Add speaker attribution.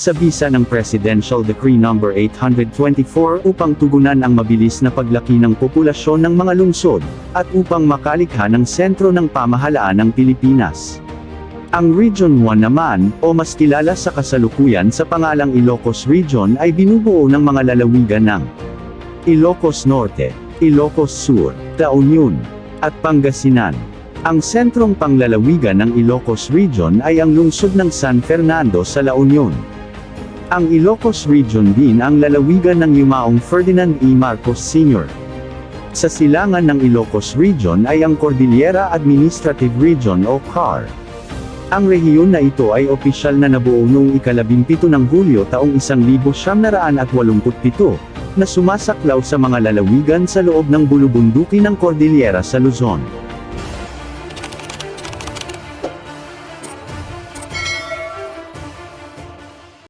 Speaker 1: sa bisa ng Presidential Decree No. 824 upang tugunan ang mabilis na paglaki ng populasyon ng mga lungsod, at upang makalikha ng sentro ng pamahalaan ng Pilipinas. Ang Region 1 naman, o mas kilala sa kasalukuyan sa pangalang Ilocos Region ay binubuo ng mga lalawigan ng Ilocos Norte, Ilocos Sur, La Union, at Pangasinan. Ang sentrong panglalawigan ng Ilocos Region ay ang lungsod ng San Fernando sa La Union. Ang Ilocos Region din ang lalawigan ng yumaong Ferdinand E. Marcos Sr. Sa silangan ng Ilocos Region ay ang Cordillera Administrative Region o CAR. Ang rehiyon na ito ay opisyal na nabuo noong ikalabimpito ng Hulyo taong 1987, na sumasaklaw sa mga lalawigan sa loob ng bulubunduki ng Cordillera sa Luzon.